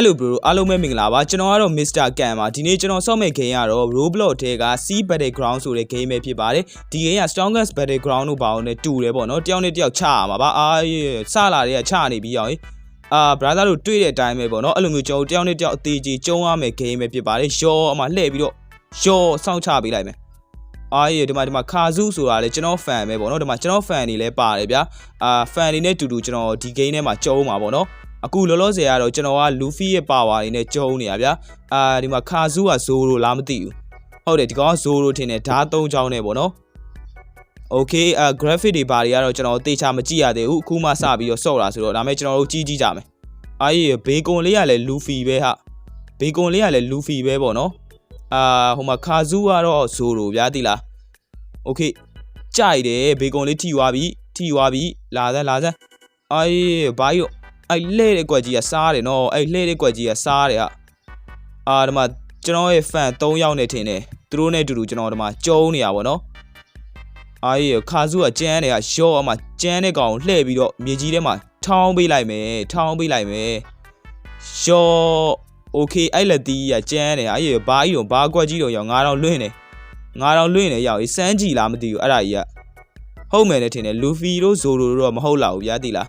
Hello bro အားလုံးပဲမင်္ဂလာပါကျွန်တော်ကတော့ Mr. Can ပါဒီနေ့ကျွန်တော်ဆော့မဲ့ game ကတော့ Roblox ထဲက Sea Battleground ဆိုတဲ့ game ပဲဖြစ်ပါတယ်ဒီ game က Strongest Battleground လို့ပါအောင်နဲ့တူတယ်ပေါ့နော်တယောက်နဲ့တယောက်ချရမှာပါအာစလာတွေကချနေပြီးအောင်အာ brother တို့တွေ့တဲ့အတိုင်းပဲပေါ့နော်အဲ့လိုမျိုးကျွန်တော်တယောက်နဲ့တယောက်အသေးကြီးကျုံရမယ် game ပဲဖြစ်ပါတယ်ရောအမှလှည့်ပြီးတော့ရောစောင့်ချပေးလိုက်မယ်အာရေဒီမှာဒီမှာခါစုဆိုတာလေကျွန်တော် fan ပဲပေါ့နော်ဒီမှာကျွန်တော် fan တွေလည်းပါတယ်ဗျာအာ fan တွေနဲ့တူတူကျွန်တော်ဒီ game ထဲမှာကျုံးမှာပေါ့နော် အခုလောလောဆယ်ကတော့ကျွန်တော်ကလူဖီရဲ့ပါဝါတွေနဲ့ကျုံနေရဗျာအာဒီမှာခါစုကဇိုရိုလားမသိဘူးဟုတ်တယ်ဒီကောင်ကဇိုရိုထင်တယ်ဓာတ်၃ချောင်းနဲ့ပေါ့နော် Okay အာ graphic တွေဘာတွေကတော့ကျွန်တော်တေချာမကြည့်ရသေးဘူးအခုမှစပြီးတော့စော့တာဆိုတော့ဒါမဲ့ကျွန်တော်တို့ကြီးကြီးကြမယ်အာရေဘေကွန်လေးကလည်းလူဖီပဲဟာဘေကွန်လေးကလည်းလူဖီပဲပေါ့နော်အာဟိုမှာခါစုကတော့ဇိုရိုဗျာတိလား Okay ကြိုက်တယ်ဘေကွန်လေးထိသွားပြီထိသွားပြီလာစမ်းလာစမ်းအာရေဘာကြီး အဲ့လှဲ့တဲ့ကွက်ကြီးကစားတယ်နော်အဲ့လှဲ့တဲ့ကွက်ကြီးကစားတယ်ဟာအာဒီမှာကျွန်တော်ရဲ့ fan 3ယောက်နဲ့ထင်တယ်သူတို့နဲ့အတူတူကျွန်တော်ဒီမှာကျုံနေရပါတော့အာရေခါစုကကျန်းတယ်ကရော့အမှကျန်းတဲ့ကောင်ကိုလှဲ့ပြီးတော့မြေကြီးထဲမှာထောင်းပေးလိုက်မယ်ထောင်းပေးလိုက်မယ်ရော့ okay အဲ့လက်တီးကကျန်းတယ်အာရေဘာကြီးတော့ဘာကွက်ကြီးတော့ရောက်9000လွင့်တယ်9000လွင့်တယ်ရောက်စမ်းကြည့်လားမသိဘူးအဲ့ဒါကြီးကဟုတ်မယ်နဲ့ထင်တယ်လူဖီတို့ဇိုရိုတို့တော့မဟုတ်လောက်ဘူးဗျာတိလား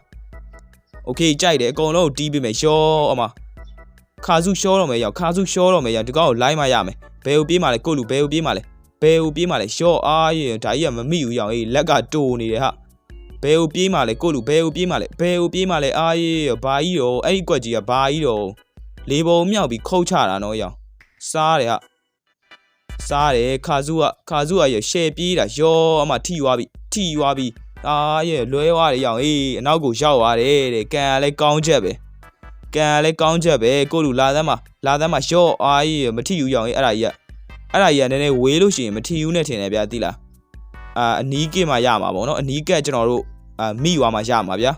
โอเคကြိုက်တယ်အကုန်လုံးကိုတီးပေးမယ်ရော့အမခါစုရှောတော့မယ်ရောက်ခါစုရှောတော့မယ်ရောက်ဒီကောင်ကိုလိုက်မှရမယ်ဘယ်ကိုပြေးမှလဲကိုလူဘယ်ကိုပြေးမှလဲဘယ်ကိုပြေးမှလဲရော့အားရဒါကြီးကမမိဘူးရောက်အေးလက်ကတိုးနေတယ်ဟာဘယ်ကိုပြေးမှလဲကိုလူဘယ်ကိုပြေးမှလဲဘယ်ကိုပြေးမှလဲအားရဘာကြီးတော့အဲ့ဒီကွက်ကြီးကဘာကြီးတော့လေပုံမြောက်ပြီးခုတ်ချတာနော်ရောက်စားတယ်ဟာစားတယ်ခါစုကခါစုကရရှယ်ပြေးတာရောအမထိသွားပြီထိသွားပြီ အာရဲ့လွဲသွားတယ်ရောင်အေးအနောက်ကိုရောက်သွားတယ်တဲ့ကန်ကလည်းကောင်းချက်ပဲကန်ကလည်းကောင်းချက်ပဲကိုလူလာသမ်းမှာလာသမ်းမှာရှော့အာကြီးမထီဘူးရောင်အေးအဲ့ဒါကြီးကအဲ့ဒါကြီးကနည်းနည်းဝေးလို့ရှိရင်မထီဘူးနဲ့ထင်တယ်ဗျာသိလားအာအနီးကစ်မှာရမှာပေါ့နော်အနီးကက်ကျွန်တော်တို့အာမိသွားမှာရမှာဗျာ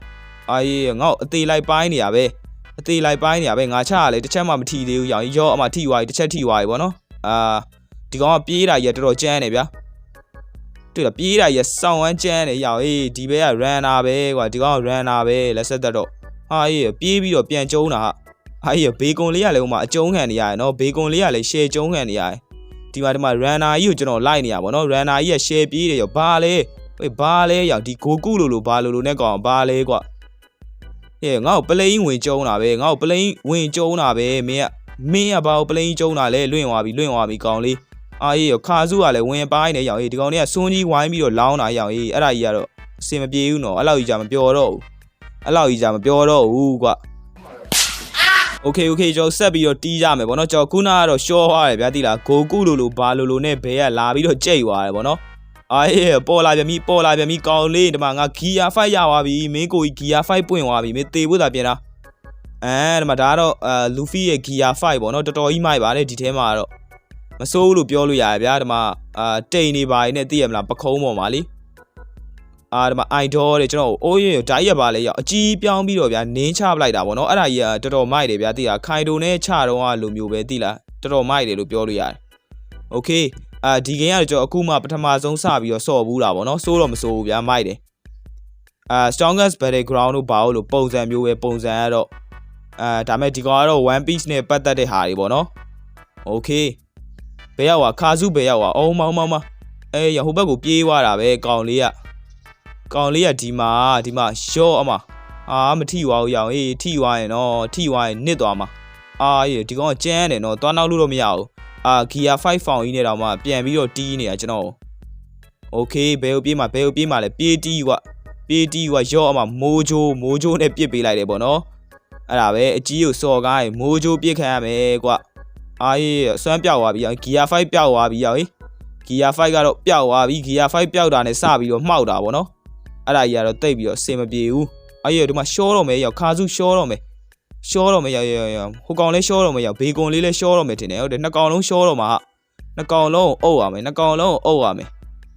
အာကြီးငေါ့အသေးလိုက်ပိုင်းနေရပဲအသေးလိုက်ပိုင်းနေရပဲငါချရလေတစ်ချက်မှမထီသေးဘူးရောင်အေးရော့အမှထီသွားပြီတစ်ချက်ထီသွားပြီပေါ့နော်အာဒီကောင်ကပြေးတာကြီးကတော်တော်ကျန်းနေဗျာ တွေ့လားပြေးတာရစောင်းဝမ်းကျန်းနေရောက်အေးဒီဘက်က runner ပဲကွာဒီကောင်က runner ပဲလက်ဆက်သက်တော့ဟာအေးပြေးပြီးတော့ပြန်ကျုံးတာဟာဟာအေးဘေကွန်လေးကလည်းဟိုမှာအကျုံးခံနေရတယ်နော်ဘေကွန်လေးကလည်း share ကျုံးခံနေရတယ်ဒီမှာဒီမှာ runner ကြီးကိုကျွန်တော်လိုက်နေရပါတော့ runner ကြီးက share ပြေးတယ်ရောဘာလဲဟေးဘာလဲရောက်ဒီကိုကုလိုလိုဘာလိုလိုနဲ့ကောင်ဘာလဲကွာဟဲ့ငါ့ကိုပလိန်ဝင်ကျုံးတာပဲငါ့ကိုပလိန်ဝင်ကျုံးတာပဲမင်းကမင်းကဘာကိုပလိန်ကျုံးတာလဲလွင့်သွားပြီလွင့်သွားပြီကောင်လေး အာအေးရောခါစုကလည်းဝင်ပိုင်းနေရောင်အေးဒီကောင်တွေကစွန်းကြီးဝိုင်းပြီးတော့လောင်းတာရောင်အေးအဲ့ဒါကြီးကတော့အစင်မပြေဘူးနော်အဲ့လောက်ကြီးじゃမပြောတော့ဘူးအဲ့လောက်ကြီးじゃမပြောတော့ဘူးကွာ Okay okay ကျွန်တော်ဆက်ပြီးတော့တီးရမယ်ဗောနော်ကျွန်တော်ခုနကတော့ရှော့သွားတယ်ဗျာတိလားဂိုကုလိုလိုဘာလိုလိုနဲ့ဘဲကလာပြီးတော့ကြိတ်သွားတယ်ဗောနော်အာရေပေါ်လာပြန်ပြီပေါ်လာပြန်ပြီကောင်လေးဒီမှာငါဂီယာ5ရသွားပြီမင်းကိုကြီးဂီယာ5ပွင့်သွားပြီမင်းတေဖို့သာပြင်တာအဲဒီမှာဒါကတော့အာလူဖီရဲ့ဂီယာ5ပေါ့နော်တော်တော်ကြီးမိုက်ပါတယ်ဒီထဲမှာတော့ မစိုးဘူးလို့ပြောလို့ရတယ်ဗျာဒီမှာအာတိန်နေပါနေသိရမလားပခုံးပေါ်မှာလीအာဒီမှာ idol တဲ့ကျွန်တော်အိုးရဓာတ်ရက်ပါလေရောက်အကြီးပြောင်းပြီးတော့ဗျာနင်းချပလိုက်တာဗောနော်အဲ့ဒါကြီးကတော်တော်မိုက်တယ်ဗျာသိလားခိုင်တိုနဲ့ချတော့ကလိုမျိုးပဲသိလားတော်တော်မိုက်တယ်လို့ပြောလို့ရတယ်โอเคအာဒီဂိမ်းကတော့ကျွန်တော်အခုမှပထမဆုံးစပြီးတော့စော့ဘူးတာဗောနော်စိုးတော့မစိုးဘူးဗျာမိုက်တယ်အာ strongest battleground တို့ဘာလို့ပုံစံမျိုးပဲပုံစံကတော့အာဒါမဲ့ဒီကောင်ကတော့ one piece နဲ့ပတ်သက်တဲ့ဟာတွေဗောနော်โอเค ဘယ်ရောက်อ่ะခါစုဘယ်ရောက်อ่ะအော်မောင်မောင်မအေးရဟိုဘက်ကိုပြေးသွားတာပဲကောင်လေးကကောင်လေးကဒီမှာဒီမှာရှော့အမအာမထိသွားဘူးရအောင်အေးထိသွားရင်တော့ထိသွားရင်နစ်သွားမှာအာအေးဒီကောင်ကကျန်းတယ်နော်သွားနောက်လို့တော့မရဘူးအာဂီယာ5ဖောင်ကြီးနဲ့တောင်မှပြန်ပြီးတော့တီးနေတာကျွန်တော်โอเคဘယ်ကိုပြေးမှာဘယ်ကိုပြေးမှာလဲပြေးတီးကွာပြေးတီးကွာရော့အမမိုးချိုးမိုးချိုးနဲ့ပြစ်ပေးလိုက်တယ်ပေါ့နော်အဲ့ဒါပဲအကြီးကိုစော်ကားရင်မိုးချိုးပြစ်ခံရမယ်ကွာ အာရေးဆွမ်းပြောက်သွားပြီဂီယာ5ပျောက်သွားပြီရောက်ဟေးဂီယာ5ကတော့ပျောက်သွားပြီဂီယာ5ပျောက်တာနဲ့စပြီးတော့မှောက်တာဗောနော်အဲ့ဒါကြီးကတော့တိတ်ပြီးတော့အစင်မပြေဘူးအာရေးဒီမှာရှောတော့မယ်ရောက်ခါစုရှောတော့မယ်ရှောတော့မယ်ရောက်ရောက်ရောက်ဟိုကောင်လေးရှောတော့မယ်ရောက်ဘေကွန်လေးလည်းရှောတော့မယ်ထင်တယ်ဟုတ်တယ်နှစ်ကောင်လုံးရှောတော့မှာနှစ်ကောင်လုံးအုပ်ရမယ်နှစ်ကောင်လုံးအုပ်ရမယ်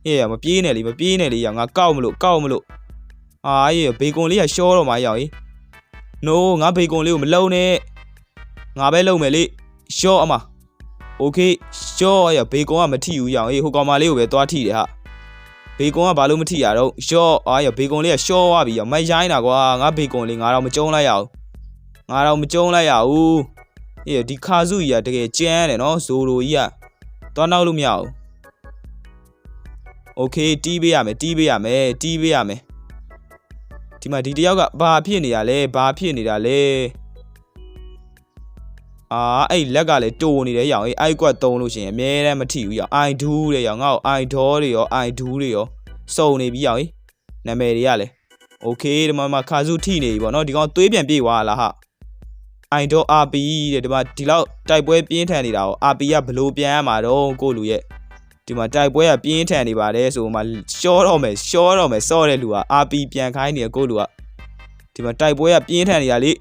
ဟေးမပြေးနဲ့လေမပြေးနဲ့လေရောက်ငါကောက်မလို့ကောက်မလို့အာရေးဘေကွန်လေးကရှောတော့မှာရောက်ဟေး no ငါဘေကွန်လေးကိုမလုံနဲ့ငါပဲလုံမယ်လေ ရှော့အမ โอเคရှော့ရဘေကွန်ကမထိဘူးရအောင်အေးဟိုကောင်မလေးကိုပဲသွားထိတယ်ဟာဘေကွန်ကဘာလို့မထိရတော့ရှော့အားရဘေကွန်လေးကရှော့သွားပြီရမရိုင်းတာကွာငါဘေကွန်လေးငါတော့မကြုံလိုက်ရအောင်ငါတော့မကြုံလိုက်ရဘူး အေးဒီခါစုကြီးကတကယ်ကျန်းတယ်နော်ဇိုလိုကြီးကသွားနောက်လို့မရဘူးโอเคတီးပေးရမယ်တီးပေးရမယ်တီးပေးရမယ်ဒီမှာဒီတယောက်ကဘာဖြစ်နေတာလဲဘာဖြစ်နေတာလဲ အာအဲ့လက်ကလည်းတိုးနေတဲ့ရောင်အဲ့ i ကွက်သုံးလို့ရှိရင်အများတမ်းမထီဘူးရောင် i do တွေရောင်ငါ့ကို i do တွေရော i do တွေရောစုံနေပြီးရောင်နာမည်တွေကလည်း okay ဒီမှာမှာခါစုထီနေပြီပေါ့နော်ဒီကောင်သွေးပြန်ပြေးသွားလားဟာ i do rp တဲ့ဒီမှာဒီလောက်တိုက်ပွဲပြင်းထန်နေတာကို rp ကဘလို့ပြန်ရမှာတော့ကိုလူရဲ့ဒီမှာတိုက်ပွဲကပြင်းထန်နေပါတယ်ဆိုမှရှော့တော့မယ်ရှော့တော့မယ်စော့တဲ့လူက rp ပြန်ခိုင်းနေတဲ့ကိုလူကဒီမှာတိုက်ပွဲကပြင်းထန်နေတာလေ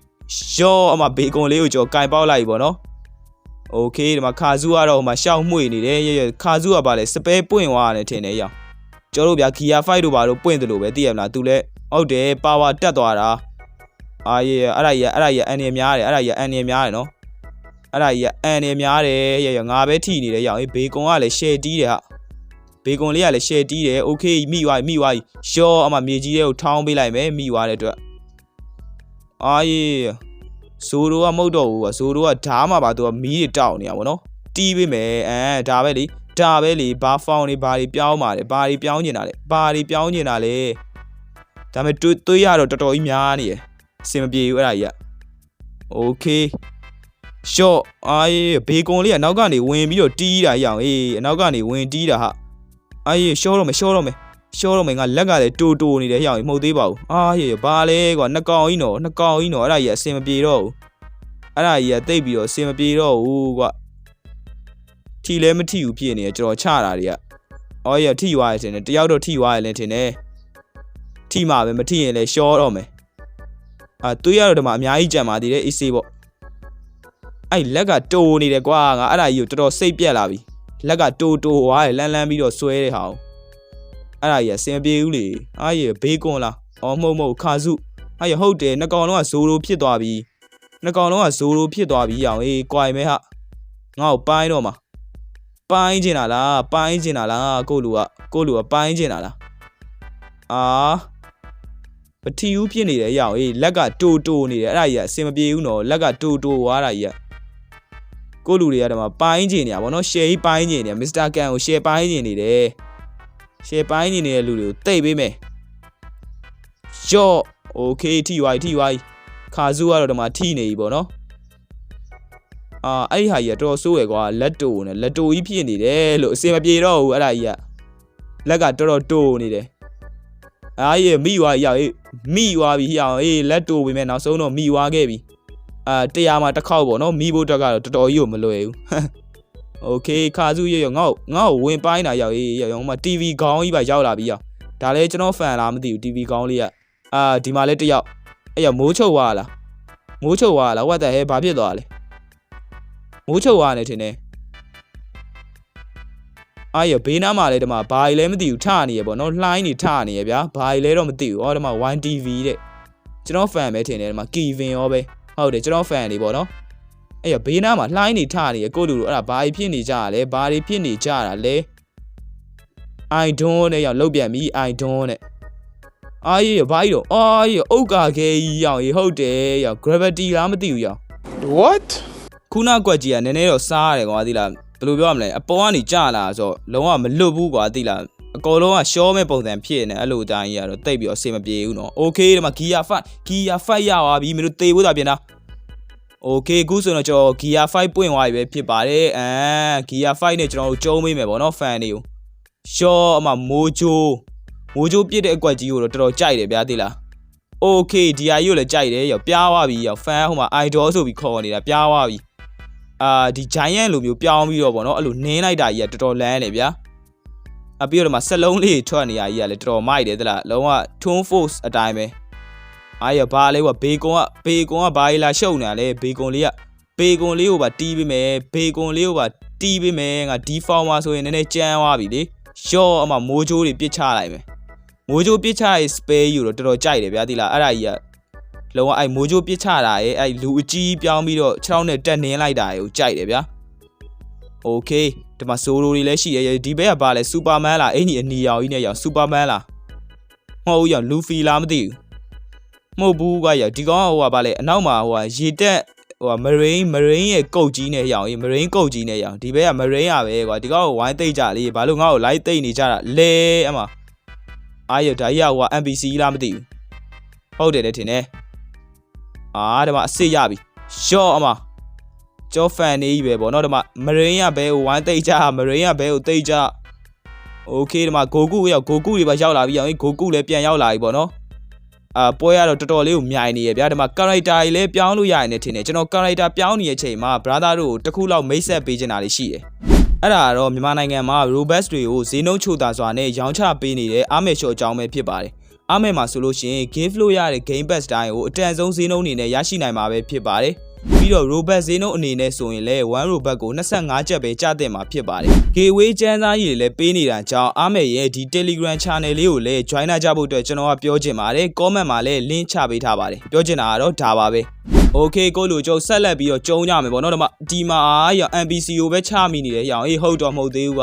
ရှောအမဘေကွန်လေးကိုကြော်ကင်ပေါက်လိုက်ပြီပေါ့နော်โอเคဒီမှာခါစုကတော့ဟိုမှာရှောက်မှွေနေတယ်ရရခါစုကပါလေစပဲပွင့်သွားတယ်ထင်တယ်ရောင်ကျော်တို့ဗျာဂီယာ5တို့ဘာတို့ပွင့်တယ်လို့ပဲသိရမလားသူလဲဟုတ်တယ်ပါဝါတက်သွားတာ အာရေအဲ့ဒါကြီးအဲ့ဒါကြီးအန်နေများတယ်အဲ့ဒါကြီးအန်နေများတယ်နော်အဲ့ဒါကြီးအန်နေများတယ်ရရငါပဲထိနေတယ်ရောင်အေးဘေကွန်ကလည်းရှယ်တီးတယ်ဟာဘေကွန်လေးကလည်းရှယ်တီးတယ်โอเคမိသွားပြီမိသွားပြီရှောအမမြေကြီးတွေကိုထောင်းပေးလိုက်မယ်မိသွားတဲ့အတွက် အာရေဇိုရိုကမဟုတ်တော့ဘူးကွာဇိုရိုကဓားမှာပါသူကမီးတွေတောက်နေတာဗောနော်တီးပေးမယ်အဲဒါပဲလေဒါပဲလေဘာဖောင်းနေဘာတွေပြောင်းပါလေဘာတွေပြောင်းနေတာလဲဘာတွေပြောင်းနေတာလဲဒါပေမဲ့တွေးတွေးရတော့တော်တော်ကြီးများနေရယ် အဆင်မပြေဘူးအဲ့ဒါကြီးကโอเคရှော့အာယေဘေကွန်လေးကနောက်ကနေဝင်ပြီးတော့တီးတာရအောင်အေးအနောက်ကနေဝင်တီးတာဟာအာယေရှော့တော့မယ်ရှော့တော့မယ် ရှော့တော့မယ်ငါလက်ကလည်းတူတူနေတယ်ရအောင်မဟုတ်သေးပါဘူးအာယေဘာလဲကွာနှစ်ကောင်ကြီးနော်နှစ်ကောင်ကြီးနော်အဲ့ဒါကြီးအဆင်မပြေတော့ဘူးအဲ့ဒါကြီးကတိတ်ပြီးတော့အဆင်မပြေတော့ဘူးကွာထီလဲမထီဘူးဖြစ်နေတယ်ကျွန်တော်ချတာတွေကအော်ရထီသွားရထင်တယ်တယောက်တော့ထီသွားရလဲထင်တယ်ထီမှာပဲမထီရင်လဲရှော့တော့မယ်အာတွေးရတော့ဒီမှာအများကြီးကြံပါသေးတယ်အေးဆေးပေါ့အဲ့လက်ကတိုးနေတယ်ကွာငါအဲ့ဒါကြီးကိုတော်တော်စိတ်ပြက်လာပြီလက်ကတိုးတိုးွားတယ်လန်းလန်းပြီးတော့ဆွဲတဲ့ဟာကို အဲ့ဒါကြီးကစင်ပြေဘူးလေအားရဘေးကွန်လားအော်မဟုတ်မဟုတ်ခါစုအားရဟုတ်တယ်နှစ်ကောင်လုံးကဇိုလိုဖြစ်သွားပြီနှစ်ကောင်လုံးကဇိုလိုဖြစ်သွားပြီအောင်အေးကွိုင်မဲဟာငါ့ကိုပိုင်းတော့မှာပိုင်းကျင်တာလားပိုင်းကျင်တာလားကိုလူကကိုလူကပိုင်းကျင်တာလားအာပထီဦးဖြစ်နေတယ်ရအောင်အေးလက်ကတူတူနေတယ်အဲ့ဒါကြီးကအစင်မပြေဘူးနော်လက်ကတူတူွားတာကြီးကကိုလူတွေကတည်းကပိုင်းကျင်နေတာဗောနော်ရှယ်ကြီးပိုင်းကျင်နေတာမစ္စတာကန်ကိုရှယ်ပိုင်းကျင်နေတယ် ရှယ်ပိုင်းကျင်နေတဲ့လူတွေကိုတိတ်ပေးမယ်ကြော့โอเคထိဝိုင်းထိဝိုင်းခါစုကတော့ဒီမှာထိနေပြီဗောနော်အာအဲ့ဒီဟာကြီးကတော်တော်ဆိုးရယ်ကွာလက်တူနဲ့လက်တူကြီးဖြစ်နေတယ်လို့အစင်မပြေတော့ဘူးအဲ့ဒါကြီးကလက်ကတော်တော်တူနေတယ်အားရမိွားရောက်အေးမိွားပြီဟိအောင်အေးလက်တူပြီမဲ့နောက်ဆုံးတော့မိွားခဲ့ပြီအာတရားမှာတစ်ခေါက်ပေါ့နော်မိဖို့တက်ကတော့တော်တော်ကြီးကိုမလွယ်ဘူး โอเคခါစုရရငေါ့ငေါ့ဝင်ပိုင်းတာရောက်အေးရောက်ရောမ TV ခေါင်းကြီးပါရောက်လာပြီရောက်ဒါလည်းကျွန်တော်ဖန်လားမသိဘူး TV ခေါင်းလေးကအာဒီမှာလည်းတစ်ယောက်အဲ့ရမိုးချုပ်သွားလားမိုးချုပ်သွားလားဝတ်တဲ့ဟဲဘာဖြစ်သွားလဲမိုးချုပ်သွားနေထင်တယ်အားရဘေးနားမှာလည်းဒီမှာဘာကြီးလဲမသိဘူးထနေရပေါ့နော်လှိုင်းနေထနေရဗျာဘာကြီးလဲတော့မသိဘူးဟောဒီမှာ 1TV တဲ့ကျွန်တော်ဖန်ပဲထင်တယ်ဒီမှာ Kevin ရောပဲဟုတ်တယ်ကျွန်တော်ဖန်နေပေါ့နော် အဲ့ရဘေးနားမှာလှိုင်းနေထနေရကိုလူတို့အဲ့ဒါဘာဖြစ်နေကြရလဲဘာတွေဖြစ်နေကြတာလဲ I don't နဲ့ရောက်လောက်ပြန်ပြီ I don't နဲ့အာရေဘာကြီးတော့အာရေအုတ်ကာခဲကြီးရောက်ရေဟုတ်တယ်ရောက် gravity လားမသိဘူးရောက် what ခုနကွက်ကြီးကနည်းနည်းတော့စားရတယ်ကွာသိလားဘယ်လိုပြောရမလဲအပေါ်ကနေကြလာဆိုတော့လုံးဝမလွတ်ဘူးကွာသိလားအကောလုံးကရှောမဲ့ပုံစံဖြစ်နေအဲ့လိုတိုင်းကြီးကတော့တိတ်ပြီးအဆင်မပြေဘူးနော် okay ဒီမှာ gear 5 gear 5ရပါပြီမင်းတို့တေးဖို့သာပြင်တာ Okay အခုဆိုတော့ကျွန်တော် gear 5ပွင့်သွားပြီပဲဖြစ်ပါတယ်အဲ gear 5နဲ့ကျွန်တော်တို့ကျုံးမိမယ်ဗောနော် fan တွေကို short အမမိုးချိုးမိုးချိုးပြစ်တဲ့အကွက်ကြီးကိုတော့တော်တော်ကြိုက်တယ်ဗျာသိလား Okay ဒီဟာကြီးကိုလည်းကြိုက်တယ်ရောပြားသွားပြီရော fan ဟိုမှာ idol ဆိုပြီးခေါ်နေတာပြားသွားပြီအာဒီ giant လိုမျိုးပြောင်းပြီးတော့ဗောနော်အဲ့လိုနင်းလိုက်တာကြီးကတော်တော်လန်းတယ်ဗျာအပြီးတော့ဒီမှာဆက်လုံးလေးထွက်နေရကြီးကလည်းတော်တော်မိုက်တယ်သလားလုံးဝ tone force အတိုင်းပဲ အားရဘာလဲကွာဘေကွန်ကဘေကွန်ကဘာလာရှုပ်နေတာလဲဘေကွန်လေးကဘေကွန်လေးကိုပါတီးပေးမယ်ဘေကွန်လေးကိုပါတီးပေးမယ်ငါ deformer ဆိုရင်နည်းနည်းကြမ်းသွားပြီလေရှော့အမမိုးချိုးတွေပြစ်ချလိုက်မယ်မိုးချိုးပြစ်ချရေး spare ယူတော့တော်တော်ကြိုက်တယ်ဗျာဒီလားအဲ့ဒါကြီးက လုံးဝအဲ့မိုးကြိုးပစ်ချတာရဲ့အဲ့လူအကြီးပြောင်းပြီးတော့ခြေထောက်နဲ့တက်နင်းလိုက်တာကိုကြိုက်တယ်ဗျာโอเคဒီမှာဆိုလိုတွေလည်းရှိရဲ့ဒီဘက်ကဘာလဲစူပါမန်လားအဲ့ဒီအနီရောင်ကြီးနဲ့ရောင်စူပါမန်လားမဟုတ်ဘူးရောင်လူဖီလားမသိဘူး မဟုတ်ဘူးကွာရောင်ဒီကောင်ကဟိုကဘာလဲအနောက်မှာဟိုကရေတက် ဟိုမရိန်းမရိန်းရဲ့ကုတ်ကြီးနဲ့ရောင်မရိန်းကုတ်ကြီးနဲ့ရောင်ဒီဘက်ကမရိန်းရပဲကွာဒီကောင်ကိုဝိုင်းသိမ့်ကြလေဘာလို့ငါ့ကိုလိုက်သိမ့်နေကြတာလဲအမအာရဒါကြီးကဟို NPC လားမသိဘူးဟုတ်တယ်လေထင်တယ်အာဒီမှာအစ်စ်ရပြီရှော့အမကျော်ဖန်နေကြီးပဲဗောနော်ဒီမှာမရိန်းရဘဲကိုဝိုင်းသိမ့်ကြမရိန်းရဘဲကိုသိမ့်ကြโอเคဒီမှာဂိုကူရောက်ဂိုကူတွေပါရောက်လာပြီအောင်ဂိုကူလည်းပြန်ရောက်လာပြီဗောနော် အာပွဲရတော့တော်တော်လေးကိုမြိုင်နေရဗျာဒီမှာ character ကြီးလည်းပြောင်းလို့ရရင်လည်းထင်တယ်ကျွန်တော် character ပြောင်းနေတဲ့အချိန်မှာ brother တို့ကိုတစ်ခုလောက်မိတ်ဆက်ပေးချင်တာလေးရှိတယ်အဲ့ဒါကတော့မြန်မာနိုင်ငံမှာ robust တွေကိုဈေးနှုန်းချိုတာစွာနဲ့ရောင်းချပေးနေတဲ့အားမယ်ရှော့အကြောင်းပဲဖြစ်ပါတယ်အားမယ်မှာဆိုလို့ရှိရင် game flow ရတဲ့ game pass တိုင်းကိုအတန်ဆုံးဈေးနှုန်းအနေနဲ့ရရှိနိုင်မှာပဲဖြစ်ပါတယ် ပြီးတော့ robot ဈေးနှုန်းအနေနဲ့ဆိုရင်လည်း1 robot ကို25ကျပ်ပဲကျတင်မှာဖြစ်ပါတယ်။ gateway ကျန်းစားကြီးတွေလည်းပေးနေတာကြောင့်အားမယ်ရဲ့ဒီ Telegram channel လေးကိုလည်း join ကြဖို့အတွက်ကျွန်တော်ကပြောချင်ပါတယ်။ comment မှာလည်း link ချပေးထားပါတယ်။ပြောချင်တာကတော့ဒါပါပဲ။ Okay ကိုလူကျုပ်ဆက်လက်ပြီးတော့ကျုံကြမယ်ပေါ့နော်ဒီမှာဒီမှာရ NPC ကိုပဲချမိနေတယ်ရအောင်အေးဟုတ်တော့မဟုတ်သေးဘူးက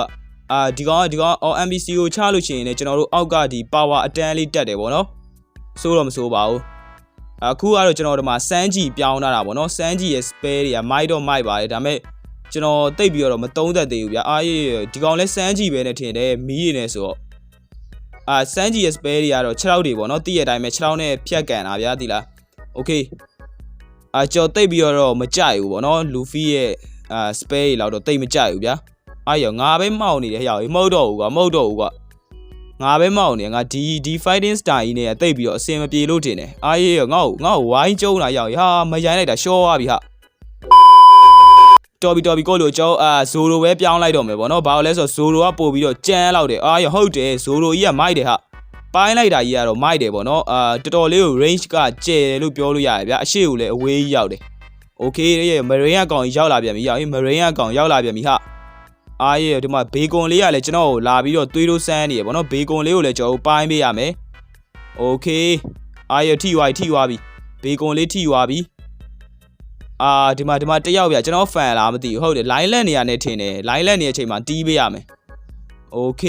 အာဒီကောင်ကဒီကောင်အော် NPC ကိုချလို့ရှိရင်လည်းကျွန်တော်တို့အောက်ကဒီ power အတန်းလေးတက်တယ်ပေါ့နော်။စိုးတော့မစိုးပါဘူး။ အခုကတော့ကျွန်တော်ဒီမှာစမ်းကြည့်ပြောင်းလာတာပေါ့နော်စမ်းကြည့်ရဲ့ spare တွေကမိုက်တော့မိုက်ပါတယ်ဒါပေမဲ့ကျွန်တော်တိတ်ပြီးတော့မသုံးသက်သေးဘူးဗျအားရဒီကောင်လဲစမ်းကြည့်ပဲနဲ့ထင်တယ်မီးရည်နဲ့ဆိုတော့အာစမ်းကြည့်ရဲ့ spare တွေကတော့6လောက်တွေပေါ့နော်တိရတိုင်းပဲ6လောက်နဲ့ဖြတ်ကန်တာဗျာဒီလား okay အာကြော်တိတ်ပြီးတော့မကြိုက်ဘူးပေါ့နော်လူဖီရဲ့အာ spare တွေလောက်တော့တိတ်မကြိုက်ဘူးဗျာအားရငါပဲမှောက်နေတယ်ဟဲ့ရောက်မဟုတ်တော့ဘူးကွာမဟုတ်တော့ဘူးကွာ ငါပဲမောက်နေငါဒီဒီ fighting style ကြီးနဲ့တိတ်ပြီးတော့အစင်မပြေလို့တင်တယ်အားရေးငါ့ကိုငါ့ကိုဝိုင်းကျုံလာရောက်ဟာမရိုင်းလိုက်တာရှော့သွားပြီဟာတော်ပြီတော်ပြီကိုလိုကျောင်းအာဇိုရိုပဲပြောင်းလိုက်တော့မယ်ဗောနော်ဘာလို့လဲဆိုတော့ဇိုရိုကပို့ပြီးတော့ကြမ်းလောက်တယ်အာရဟုတ်တယ်ဇိုရိုကြီးကမိုက်တယ်ဟာပိုင်းလိုက်တာကြီးကတော့မိုက်တယ်ဗောနော်အာတော်တော်လေးကို range ကကျယ်တယ်လို့ပြောလို့ရတယ်ဗျအရှိကိုလည်းအဝေးကြီးရောက်တယ်โอเคရဲ့မရိန်းကကောင်ရောက်လာပြန်ပြီရောက်ရင်မရိန်းကကောင်ရောက်လာပြန်ပြီဟာ အားရဒီမှာဘေကွန်လေးကလည်းကျွန်တော်ကိုလာပြီးတော့သွေးလို့စမ်းနေရပေါ့နော်ဘေကွန်လေးကိုလည်းကျွန်တော်တို့ပိုင်းပေးရမယ်โอเคအားရထိသွားပြီထိသွားပြီဘေကွန်လေးထိသွားပြီအာဒီမှာဒီမှာတယောက်ပြကျွန်တော်ဖန်လားမသိဘူးဟုတ်တယ် line လက်နေရနေထင်တယ် line လက်နေတဲ့အချိန်မှာတီးပေးရမယ်โอเค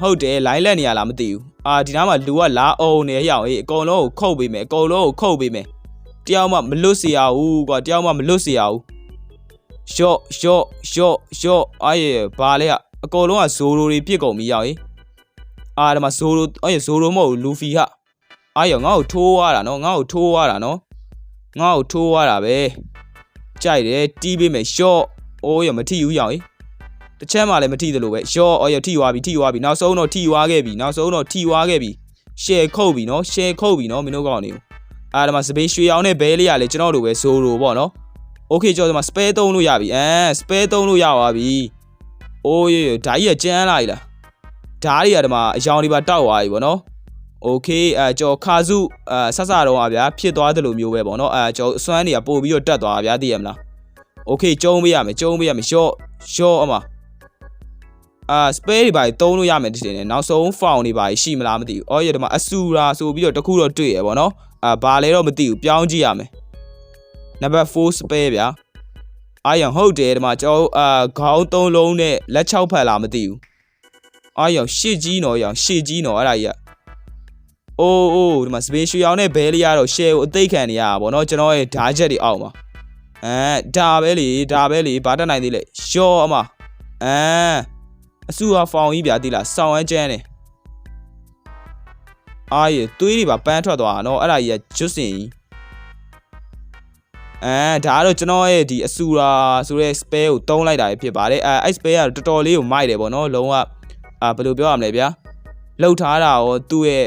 ဟုတ်တယ် line လက်နေရလားမသိဘူးအာဒီနားမှာလူကလာအောင်နေရအောင်အေးအကုန်လုံးကိုခုတ်ပေးမယ်အကုန်လုံးကိုခုတ်ပေးမယ်တယောက်မှမလွတ်เสียဘူးကွာတယောက်မှမလွတ်เสียဘူး ရှော့ရှော့ရှော့ရှော့အားရဘာလဲအကောလုံးကဇိုရိုတွေပြစ်ကုန်ပြီရောက်ရင်အာဒီမှာဇိုရိုအဲ့ရဇိုရိုမဟုတ်လူဖီဟာအားရငါ့ကိုထိုးသွားတာနော်ငါ့ကိုထိုးသွားတာနော်ငါ့ကိုထိုးသွားတာပဲကြိုက်တယ်တီးပေးမယ်ရှော့အိုးရမထိဘူးရောက်ရင်တစ်ချက်မှလည်းမထိသလိုပဲရှော့အော်ရထိသွားပြီထိသွားပြီနောက်ဆုံးတော့ထိသွားခဲ့ပြီနောက်ဆုံးတော့ထိသွားခဲ့ပြီရှယ်ခုတ်ပြီနော်ရှယ်ခုတ်ပြီနော်မင်းတို့ကောင်နေအာဒီမှာစပေးရွှေအောင်နဲ့ဘဲလေးကလည်းကျွန်တော်တို့ပဲဇိုရိုပေါ့နော် โอเคကျော်ဒီမှာ spare သုံးလို့ရပြီအဲ spare သုံးလို့ရပါပြီအိုးရေဓာကြီးကကျန်းလာပြီလားဓာတွေကဒီမှာအယောင်တွေပါတောက်သွားပြီဗောနော်โอเคအဲကျော်ခါစုအဲဆက်စတော့อ่ะဗျာဖြစ်သွားတယ်လို့မျိုးပဲဗောနော်အဲကျော်အစွမ်းတွေကပို့ပြီးတော့တက်သွားတာဗျာသိရမလားโอเคကျုံးပေးရမယ်ကျုံးပေးရမယ်ရှော့ရှော့အမအာ spare တွေပါသုံးလို့ရမယ်ဒီတင်နေနောက်ဆုံး found တွေပါရှိမလားမသိဘူးအော်ရဒီမှာအဆူရာဆိုပြီးတော့တခုတော့တွေ့ရဗောနော်အာဘာလဲတော့မသိဘူးပြောင်းကြည့်ရမယ် နံပါတ်4 spare ဗျာအာယံဟုတ်တယ်ဒီမှာကျွန်တော်အာခေါင်း၃လုံးနဲ့လက်၆ဖက်လာမသိဘူးအာယံရှစ်ကြီးနော်ယံရှစ်ကြီးနော်အဲ့ဒါကြီးကအိုးအိုးဒီမှာစပင်းရွှေအောင်နဲ့ဘဲလေးကတော့ share ကိုအသိခံနေရတာဗောနော်ကျွန်တော်ရဲ့ဓာချက်တွေအောက်မှာအဲဒါပဲလေဒါပဲလေဘာတက်နိုင်သေးလဲရှော့အမအဲအဆူဟာဖောင်ကြီးဗျာတိလားစောင်းအကျန်းနေအာရသွေးတွေပါပန်းထွက်သွားတာနော်အဲ့ဒါကြီးကကျွတ်စင်ကြီး အဲဒါကတော့ကျွန်တော်ရဲ့ဒီအဆူရာဆိုတဲ့ spell ကိုတုံးလိုက်တာဖြစ်ပါတယ်အဲအဲ့ spell ကတော်တော်လေးကိုမိုက်တယ်ပေါ့နော်လုံးဝအာဘယ်လိုပြောရမလဲဗျာလှုပ်ထားတာရောသူ့ရဲ့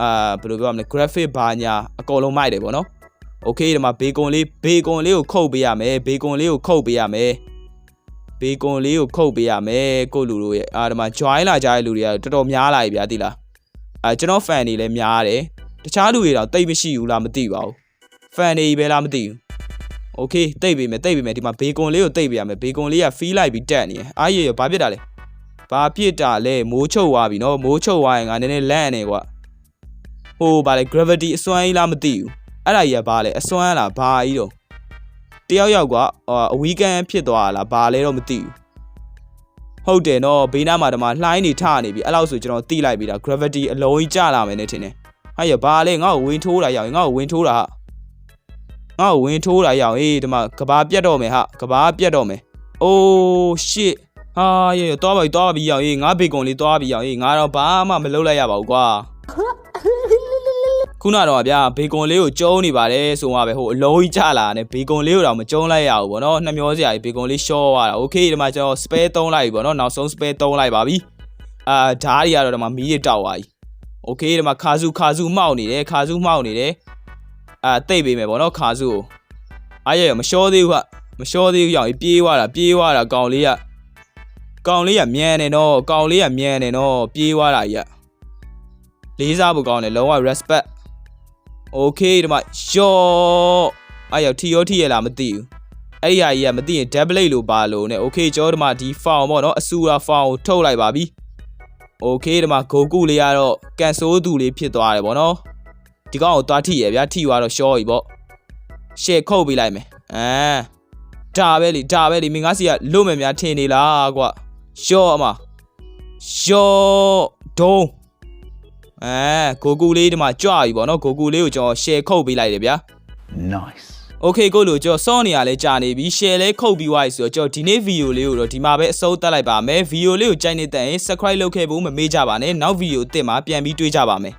အာဘယ်လိုပြောရမလဲ graphic ဘာညာအကုန်လုံးမိုက်တယ်ပေါ့နော် okay ဒီမှာဘေကွန်လေးဘေကွန်လေးကိုခုတ်ပေးရမယ်ဘေကွန်လေးကိုခုတ်ပေးရမယ်ဘေကွန်လေးကိုခုတ်ပေးရမယ်ကိုလူတို့ရဲ့အာဒီမှာ join လာကြတဲ့လူတွေကတော်တော်များလာပြီဗျာသိလားအာကျွန်တော် fan တွေလည်းများတယ်တခြားလူတွေတော့တိတ်မရှိဘူးလားမသိပါဘူး fan တွေပဲလားမသိဘူးโอเคတိတ်ပေးမယ်တိတ်ပေးမယ်ဒီမှာဘေကွန်လေးကိုတိတ်ပေးရမယ်ဘေကွန်လေးကဖီးလိုက်ပြီးတက်နေတယ်အားရရဘာဖြစ်တာလဲဘာဖြစ်တာလဲမိုးချုပ်သွားပြီနော်မိုးချုပ်သွားရင်ငါနည်းနည်းလန့်နေကွာဟိုဗာလေ gravity အစွမ်းကြီးလားမသိဘူးအဲ့ဒါကြီးကဘာလဲအစွမ်းလားဘာကြီးတော့တယောက်ယောက်ကအဝီကန်ဖြစ်သွားလားဘာလဲတော့မသိဘူးဟုတ်တယ်နော်ဘေးနားမှာတမလှိုင်းနေထနေပြီအဲ့လောက်ဆိုကျွန်တော်တိလိုက်ပြီဒါ gravity အလုံးကြီးကျလာမယ်နဲ့ထင်တယ်ဟာရဘာလဲငါ့ကိုဝင်းထိုးတာရောက်ငါ့ကိုဝင်းထိုးတာ ငါ့ကိုဝင်ထိုးတာရအောင်အေးဒီမှာကဘာပြတ်တော့မယ်ဟာကဘာပြတ်တော့မယ်အိုး shit ဟာရေတော့ပါပြီတော့ပါပြီရအောင်အေးငါဘေကွန်လေးတော့ပြီရအောင်အေးငါတော့ဘာမှမလုပ်လိုက်ရပါဘူးကွာခုနတော့ဗျာဘေကွန်လေးကိုကျုံးနေပါတယ်ဆိုမှပဲဟိုအလုံးကြီးကြလာတယ်ဘေကွန်လေးကိုတော့မကျုံးလိုက်ရဘူးဗောနော်နှမျောစရာကြီးဘေကွန်လေးရှော့သွားတာโอเคဒီမှာကျွန်တော် spare သုံးလိုက်ပြီဗောနော်နောက်ဆုံး spare သုံးလိုက်ပါပြီအာဓားတွေကတော့ဒီမှာမီးတွေတောက်သွားပြီโอเคဒီမှာခါစုခါစုမှောက်နေတယ်ခါစုမှောက်နေတယ် အာတိတ်ပေးမယ်ဗောနော်ခါစုကိုအားရရမလျှောသေးဘူးကမလျှောသေးဘူးရောက်ပြေးသွားတာပြေးသွားတာကောင်လေးကကောင်လေးကမြန်နေတော့ကောင်လေးကမြန်နေတော့ပြေးသွားတာကြီးကလေးစားဖို့ကောင်းတယ်လုံးဝ respect okay ဒီမှာယောအဲ့ရောက်ထီရောထီရလားမသိဘူးအဲ့ဒီဟာကြီးကမသိရင် double blade လို့ပါလို့ ਨੇ okay ကျောဒီမှာဒီ found ပေါ့နော်အဆူရာ found ကိုထုတ်လိုက်ပါပြီ okay ဒီမှာ goku လေးကတော့ကန်ဆိုးသူလေးဖြစ်သွားတယ်ပေါ့နော် ဒီကောင်ကိုသွားထိရဗျာထိသွားတော့ short ကြီးပေါ့ share ခုတ်ပေးလိုက်မယ်အာဒါပဲလေဒါပဲလေမင်းငါစီကလွတ်မယ်များထင်နေလားကွာရှော့အမရှော့ဒုံးအဲကိုကူလေးဒီမှာကြွပြီပေါ့နော်ကိုကူလေးကိုကျွန်တော် share ခုတ်ပေးလိုက်တယ်ဗျာ Nice. Okay ကိုလို့ကျွန်တော်စောနေရလဲကြာနေပြီ share လဲခုတ်ပြီးသွားပြီဆိုတော့ကျွန်တော်ဒီနေ့ video လေးကိုတော့ဒီမှာပဲအဆုံးသတ်လိုက်ပါမယ် video လေးကိုကြိုက်နေတဲ့ရင် subscribe လုပ်ခဲ့ဖို့မမေ့ကြပါနဲ့နောက် video အသစ်မှာပြန်ပြီးတွေ့ကြပါမယ်